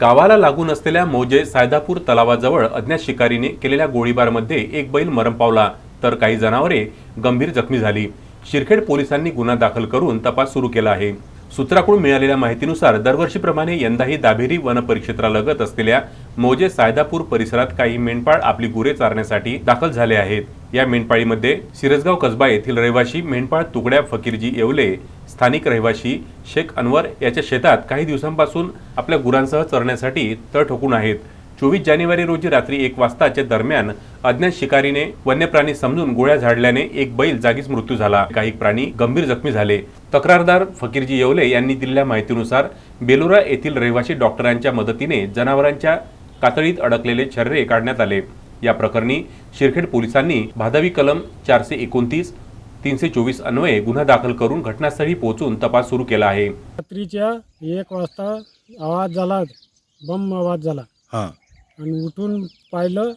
गावाला लागून असलेल्या मौजे सायदापूर तलावाजवळ अज्ञात शिकारीने केलेल्या गोळीबारमध्ये एक बैल मरण पावला. तर काही जनावरे गंभीर जखमी झाली. शिरखेड पोलिसांनी गुन्हा दाखल करून तपास सुरू केला आहे. सूत्राकडून मिळालेल्या माहितीनुसार दरवर्षीप्रमाणे यंदाही दाभेरी वनपरिक्षेत्रालगत असलेल्या मोजे सायदापूर परिसरात काही मेंढपाळ आपली गुरे चारण्यासाठी दाखल झाले आहेत. या मेंढपाळीमध्ये सिरसगाव कसबा येथील रहिवाशी मेंढपाळ तुकड्या फकीरजी येवले स्थानिक रहिवाशी शेख अनवर याच्या शेतात काही दिवसांपासून आपल्या गुरांसह चरण्यासाठी तळ ठोकून आहेत. चोवीस जानेवारी रोजी रात्री एक वाजताच्या दरम्यान अज्ञात शिकारीने वन्यप्राणी समजून गोळ्या झाडल्याने एक बैल जागीच मृत्यू झाला. काही प्राणी गंभीर जखमी झाले. तक्रारदार फकीरजी येवले यांनी दिलेल्या माहितीनुसार बेलोरा येथील रहिवासी डॉक्टरांच्या मदतीने जनावरांच्या कातळीत अडकलेले छर्रे काढण्यात आले. या प्रकरणी शिरखेड पोलिसांनी भादवी कलम चारशे एकोणतीस तीनशे चोवीस अन्वये गुन्हा दाखल करून घटनास्थळी पोहोचून तपास सुरू केला आहे. रात्रीच्या एक वाजता आवाज झाला. बम आवाज झाला. हां. आणि उठून पाहिलं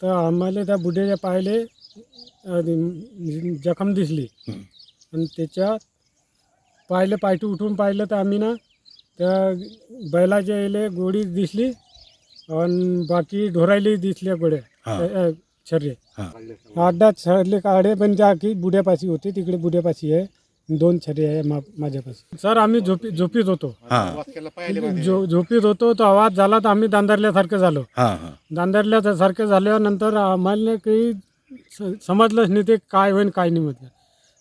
तर आम्हाला त्या बुड्याच्या पाहिले जखम दिसली. आणि त्याच्यात पाहिलं पायटी उठून पाहिलं तर आम्ही ना त्या बैलाच्या याले गोळी दिसली आणि बाकी ढोरायला दिसल्या गोळ्या हां. अड्डा छरले काढे पण ज्या की बुड्यापाशी होते तिकडे बुड्यापाशी आहे. दोन छर्रे आहे मा माझ्यापाशी. सर आम्ही झोपी झोपीत होतो. हां. झो झोपीत होतो तो आवाज झाला तर आम्ही दांदरल्यासारखं झालो. हां हां. दांदरल्यासारखं झाल्यानंतर आम्हाला काही स- समजलंच नाही ते काय होईन काय नाही म्हटलं.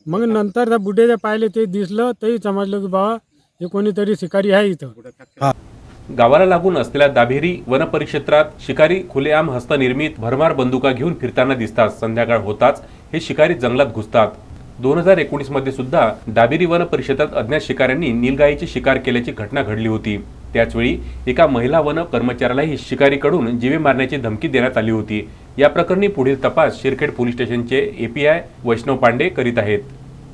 मग नंतर त्या बुड्याच्या पाहिले ते दिसलं तेही समजलं की बाबा हे कोणीतरी शिकारी आहे इथं. गावाला लागून असलेल्या दाभेरी वन परिक्षेत्रात शिकारी खुलेआम हस्तनिर्मित भरमार बंदुका घेऊन फिरताना दिसतात. संध्याकाळ होताच हे शिकारी जंगलात घुसतात. दोन हजार एकोणीसमध्ये सुद्धा दाबेरी वन परिषदेत अज्ञात शिकाऱ्यांनी नीलगाईची शिकार केल्याची घटना घडली होती. त्याचवेळी एका महिला वन कर्मचाऱ्यालाही शिकारीकडून जीवे मारण्याची धमकी देण्यात आली होती. या प्रकरणी पुढील तपास शिरखेड पोलीस स्टेशनचे एपीआय वैष्णव पांडे करीत आहेत.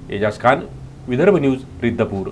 एजाज खान विदर्भ न्यूज रिद्धपूर.